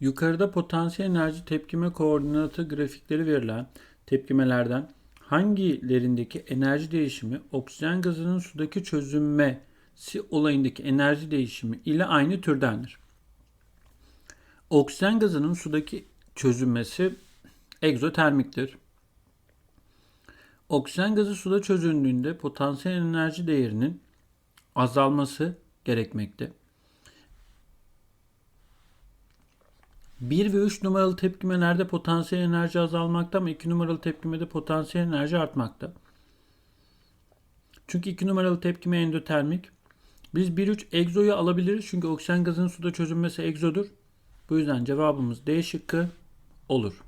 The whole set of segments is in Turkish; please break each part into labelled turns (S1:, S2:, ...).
S1: Yukarıda potansiyel enerji tepkime koordinatı grafikleri verilen tepkimelerden hangilerindeki enerji değişimi oksijen gazının sudaki çözünmesi olayındaki enerji değişimi ile aynı türdendir? Oksijen gazının sudaki çözünmesi egzotermiktir. Oksijen gazı suda çözündüğünde potansiyel enerji değerinin azalması gerekmekte. 1 ve 3 numaralı tepkimelerde potansiyel enerji azalmakta ama 2 numaralı tepkimede potansiyel enerji artmakta. Çünkü 2 numaralı tepkime endotermik. Biz 1-3 egzoyu alabiliriz çünkü oksijen gazının suda çözünmesi egzodur. Bu yüzden cevabımız D şıkkı olur.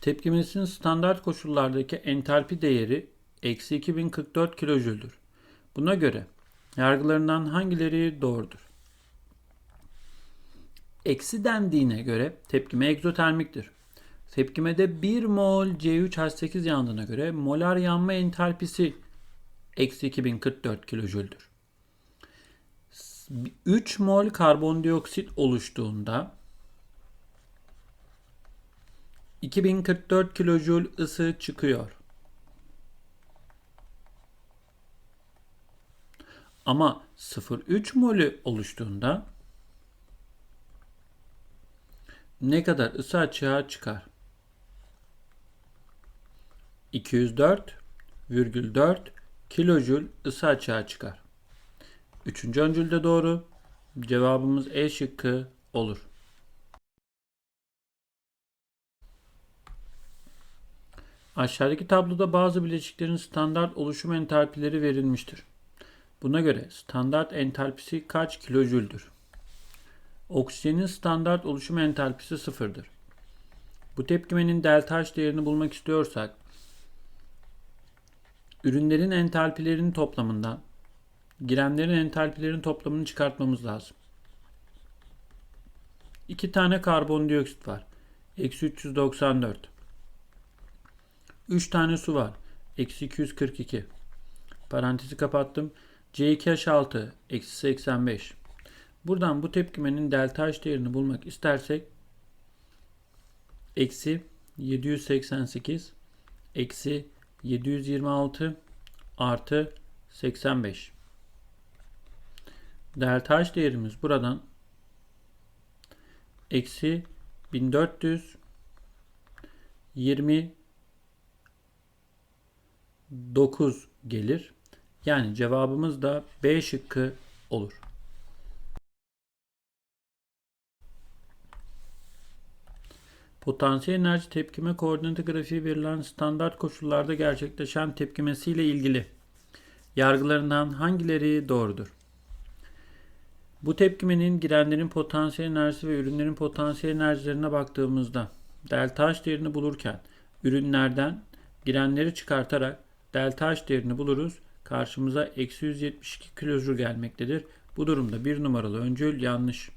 S1: Tepkimesinin standart koşullardaki entalpi değeri eksi 2044 kilojüldür. Buna göre yargılarından hangileri doğrudur? Eksi dendiğine göre tepkime egzotermiktir. Tepkimede 1 mol C3H8 yandığına göre molar yanma entalpisi eksi 2044 kilojüldür. 3 mol karbondioksit oluştuğunda 2044 kilojül ısı çıkıyor. Ama 0,3 molü oluştuğunda ne kadar ısı açığa çıkar? 204,4 kilojül ısı açığa çıkar. Üçüncü öncül de doğru. Cevabımız E şıkkı olur. Aşağıdaki tabloda bazı bileşiklerin standart oluşum entalpileri verilmiştir. Buna göre standart entalpisi kaç kilojüldür? Oksijenin standart oluşum entalpisi sıfırdır. Bu tepkimenin delta H değerini bulmak istiyorsak ürünlerin entalpilerinin toplamından girenlerin entalpilerin toplamını çıkartmamız lazım. İki tane karbondioksit var. Eksi 394. 3 tane su var. Eksi 242. Parantezi kapattım. C2H6 eksi 85. Buradan bu tepkimenin delta H değerini bulmak istersek eksi 788 eksi 726 artı 85. Delta H değerimiz buradan eksi 1400 20 9 gelir. Yani cevabımız da B şıkkı olur. Potansiyel enerji tepkime koordinatı grafiği verilen standart koşullarda gerçekleşen tepkimesiyle ilgili yargılarından hangileri doğrudur? Bu tepkimenin girenlerin potansiyel enerjisi ve ürünlerin potansiyel enerjilerine baktığımızda delta H değerini bulurken ürünlerden girenleri çıkartarak delta H değerini buluruz. Karşımıza eksi 172 kilojül gelmektedir. Bu durumda bir numaralı öncül yanlış.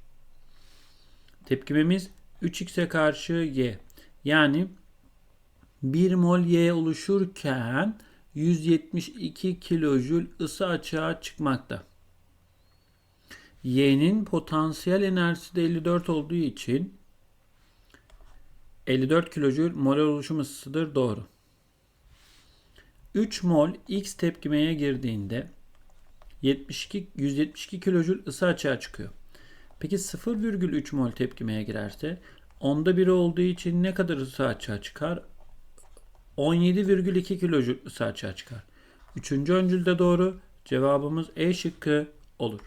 S1: Tepkimemiz 3x'e karşı y. Yani 1 mol y oluşurken 172 kilojül ısı açığa çıkmakta. Y'nin potansiyel enerjisi de 54 olduğu için 54 kilojül molar oluşum ısısıdır. Doğru. 3 mol X tepkimeye girdiğinde 72 172 kilojül ısı açığa çıkıyor. Peki 0,3 mol tepkimeye girerse onda biri olduğu için ne kadar ısı açığa çıkar? 17,2 kilojül ısı açığa çıkar. Üçüncü öncülde doğru. Cevabımız E şıkkı olur.